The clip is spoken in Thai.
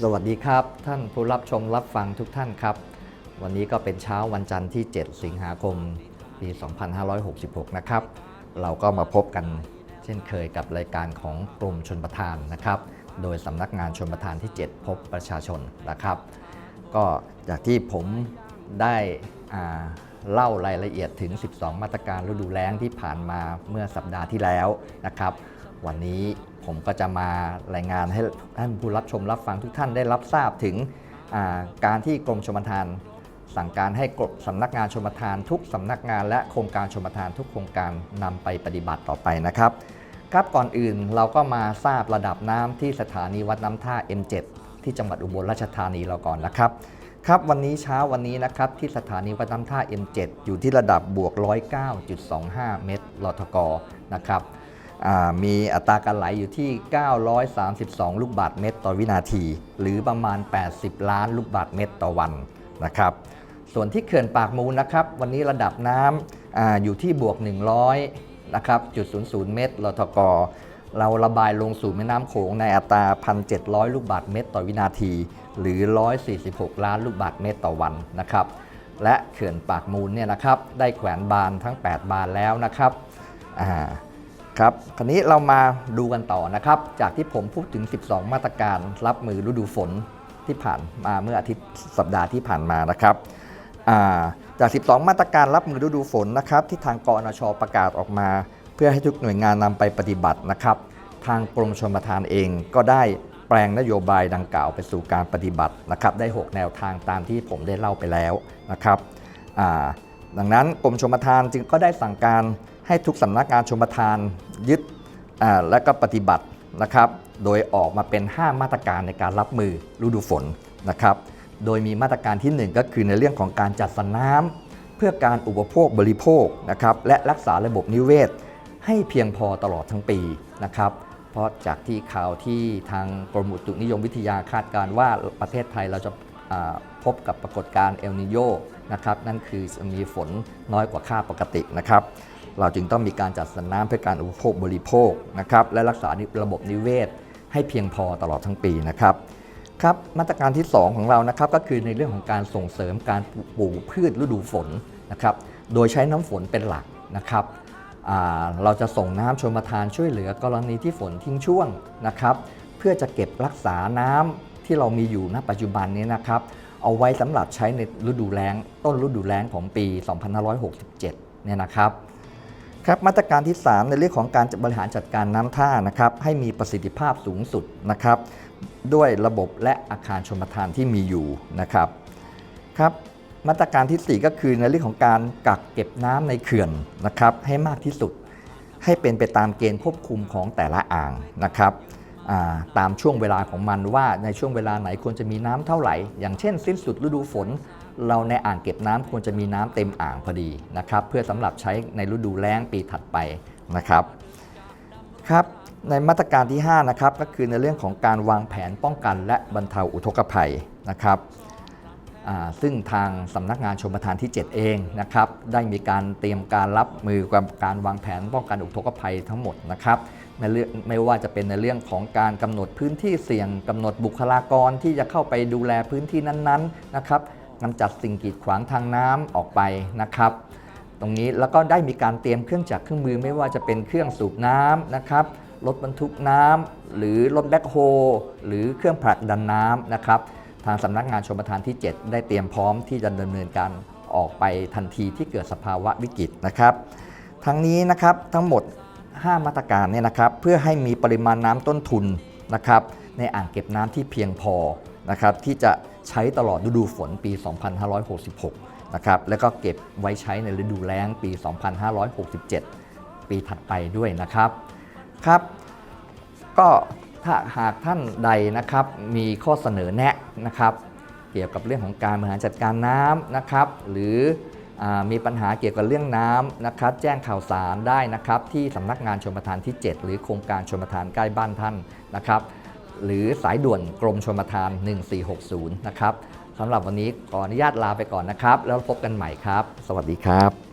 สวัสดีครับ ท่านผู้รับชมรับฟังทุกท่านครับ วันนี้ก็เป็นเช้าวันจันทร์ที่ 7 สิงหาคม ปี 2566 นะครับ เราก็มาพบกันเช่นเคยกับรายการของกรมชนประทานนะครับ โดยสำนักงานชนประทานที่ 7 พบประชาชนนะครับ ก็จากที่ผมได้เล่ารายละเอียดถึง 12 มาตรการฤดูแล้งที่ผ่านมาเมื่อสัปดาห์ที่แล้วนะครับ วันนี้ผมก็จะมารายงานให้ท่านผู้รับชมรับฟังทุกท่านได้รับทราบถึงการที่กรมชมทานสั่งการให้กรมสำนักงานชมทานทุกสำนักงานและโครงการชมทานทุกโครงการนำไปปฏิบัติต่อไปนะครับ ครับก่อนอื่นเราก็มาทราบระดับน้ำที่สถานีวัดน้ำท่า M7 ที่จังหวัดอุบลราชธานีเราก่อนนะครับ ครับวันนี้เช้าวันนี้นะครับที่สถานีวัดน้ำท่า M7 อยู่ที่ระดับบวก 109.25 เมตรลทกนะครับ มีอัตราการไหลอยู่ที่ 932 ลูกบาศก์เมตรต่อวินาที หรือประมาณ 80 ล้านลูกบาศก์เมตรต่อวันนะครับ ส่วนที่เขื่อนปากมูลนะครับ วันนี้ระดับน้ำออยู่ที่บวก 100นะครับจุด00 เมตรลทกเราระบายลงสู่แม่น้ำโขงในอัตรา 1,700 ลูกบาศก์เมตรต่อวินาที หรือ 146 ล้านลูกบาศก์เมตรต่อวันนะครับ และเขื่อนปากมูลเนี่ยนะครับ ได้แขวนบานทั้ง 8 บานแล้วนะครับอ่า ครับคราวนี้เรามาดูกันต่อนะครับ จากที่ผมพูดถึง 12 มาตรการรับมือฤดูฝนที่ผ่านมาเมื่ออาทิตย์สัปดาห์ที่ผ่านมานะครับจาก 12 มาตรการรับมือฤดูฝนนะครับ ที่ทางกอนชประกาศออกมา เพื่อให้ทุกหน่วยงานนำไปปฏิบัตินะครับ ทางกรมชลประทานเองก็ได้แปลงนโยบายดังกล่าวไปสู่การปฏิบัตินะครับ ได้ 6 แนวทางตามที่ผมได้เล่าไปแล้วนะครับดังนั้นกรมชลประทานจึงก็ได้สั่งการ ให้ทุกสำนักงานชลประทานยึดและก็ปฏิบัตินะครับ โดยออกมาเป็น 5 มาตรการในการรับมือฤดูฝนนะครับ โดยมีมาตรการทีหนึ่1 ก็คือในเรื่องของการจัดสรรน้ำเพื่อการอุปโภคบริโภคนะครับ และรักษาระบบนิเวศ ให้เพียงพอตลอดทั้งปีนะครับ เพราะจากที่ข่าวที่ทางกรมอุตุนิยมวิทยาคาดการณ์ว่าประเทศไทยเราจะพบกับปรากฏการณ์เอลนิโยนะครับ นั่นคือมีฝนน้อยกว่าค่าปกตินะครับ เราจึงต้องมีการจัดสรรน้ำเพื่อการอุปโภคบริโภคนะครับและรักษาระบบนิเวศ ให้เพียงพอตลอดทั้งปีนะครับครับมาตรการที่ 2 ของเรานะครับก็คือในเรื่องของการส่งเสริมการปลูกพืชฤดูฝนนะครับโดยใช้น้ำฝนเป็นหลักนะครับเราจะส่งน้ำชนประทานช่วยเหลือกรณีที่ฝนทิ้งช่วงนะครับเพื่อจะเก็บรักษาน้ำที่เรามีอยู่ณปัจจุบันนี้นะครับเอาไว้สำหรับใช้ในฤดูแล้งต้นฤดูแล้งของปี 2567 เนี่ยนะครับ ครับมาตรการที่ 3 ในเรื่องของการบริหารจัดการน้ำท่านะครับให้มีประสิทธิภาพสูงสุดนะครับด้วยระบบและอาคารชมประทานที่มีอยู่นะครับครับมาตรการทีสี่4 ก็คือในเรื่องของการกักเก็บน้ำในเขื่อนนะครับให้มากที่สุด ให้เป็นไปตามเกณฑ์ควบคุมของแต่ละอ่างนะครับาตามช่วงเวลาของมันว่าในช่วงเวลาไหนควรจะมีน้ำเท่าไหร่ อย่างเช่น สิ้นสุดฤดูฝน เราในอ่างเก็บน้ำควรจะมีน้ำเต็มอ่างพอดีนะครับ เพื่อสำหรับใช้ในฤดูแล้งปีถัดไปนะครับครับในมาตรการที่ 5 นะครับ ก็คือในเรื่องของการวางแผนป้องกันและบรรเทาอุทกภัยนะครับซึ่งทางสำนักงานชมประทานที่ 7 เองนะครับ ได้มีการเตรียมการรับมือกับการวางแผนป้องกันอุทกภัยทั้งหมดนะครับไม่ไม่ว่าจะเป็นในเรื่องของการกำหนดพื้นที่เสี่ยงกำหนดบุคลากรที่จะเข้าไปดูแลพื้นที่นั้นๆนะครับ กำจัดสิ่งกีดขวางทางน้ำออกไปนะครับ ตรงนี้แล้วก็ได้มีการเตรียมเครื่องจักรเครื่องมือไม่ว่าจะเป็นเครื่องสูบน้ำนะครับรถบรรทุกน้ำหรือรถแบ็คโฮหรือเครื่องผลักดันน้ำนะครับ ทางสำนักงานชมประทานที่ 7 ได้เตรียมพร้อมที่จะดำเนินการออกไปทันทีที่เกิดสภาวะวิกฤตนะครับ ทั้งนี้นะครับทั้งหมด 5 มาตรการเนี่ยนะครับ เพื่อให้มีปริมาณน้ำต้นทุนนะครับ ในอ่างเก็บน้ำที่เพียงพอนะครับที่จะ ใช้ตลอดฤดูฝนปี 2566 นะครับ แล้วก็เก็บไว้ใช้ในฤดูแล้งปี 2567 ปีถัดไปด้วยนะครับ ครับ ก็ถ้าหากท่านใดนะครับมีข้อเสนอแนะนะครับ เกี่ยวกับเรื่องของการบริหารจัดการน้ำนะครับ หรือมีปัญหาเกี่ยวกับเรื่องน้ำนะครับ แจ้งข่าวสารได้นะครับ ที่สำนักงานชมประทานที่ 7 หรือโครงการชมประทานใกล้บ้านท่านนะครับ หรือสายด่วนกรมชมประทาน 1460 นะครับสำหรับวันนี้ขออนุญาตลาไปก่อนนะครับ แล้วพบกันใหม่ครับ สวัสดีครับ